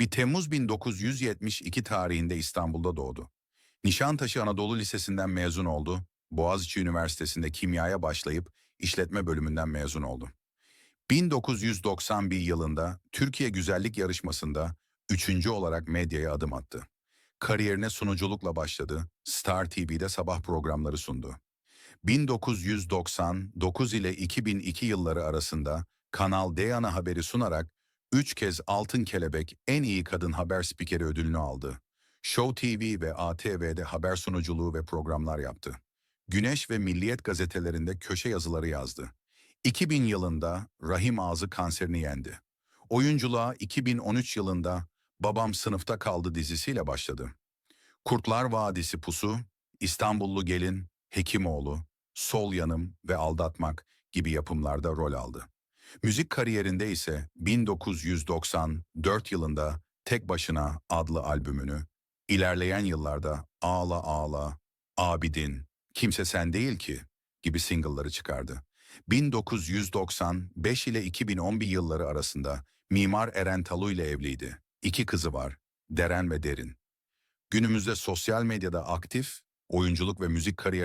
Bir Temmuz 1972 tarihinde İstanbul'da doğdu. Nişantaşı Anadolu Lisesi'nden mezun oldu. Boğaziçi Üniversitesi'nde kimyaya başlayıp işletme bölümünden mezun oldu. 1991 yılında Türkiye Güzellik Yarışması'nda üçüncü olarak medyaya adım attı. Kariyerine sunuculukla başladı. Star TV'de sabah programları sundu. 1999 ile 2002 yılları arasında Kanal D ana haberi sunarak üç kez Altın Kelebek en iyi kadın haber spikeri ödülünü aldı. Show TV ve ATV'de haber sunuculuğu ve programlar yaptı. Güneş ve Milliyet gazetelerinde köşe yazıları yazdı. 2000 yılında rahim ağzı kanserini yendi. Oyunculuğa 2013 yılında Babam Sınıfta Kaldı dizisiyle başladı. Kurtlar Vadisi Pusu, İstanbullu Gelin, Hekimoğlu, Sol Yanım ve Aldatmak gibi yapımlarda rol aldı. Müzik kariyerinde ise 1994 yılında Tek Başına adlı albümünü, ilerleyen yıllarda Ağla Ağla, Abidin, Kimse Sen Değil Ki gibi single'ları çıkardı. 1995 ile 2011 yılları arasında Mimar Eren Talu ile evliydi. İki kızı var, Deren ve Derin. Günümüzde sosyal medyada aktif, oyunculuk ve müzik kariyeri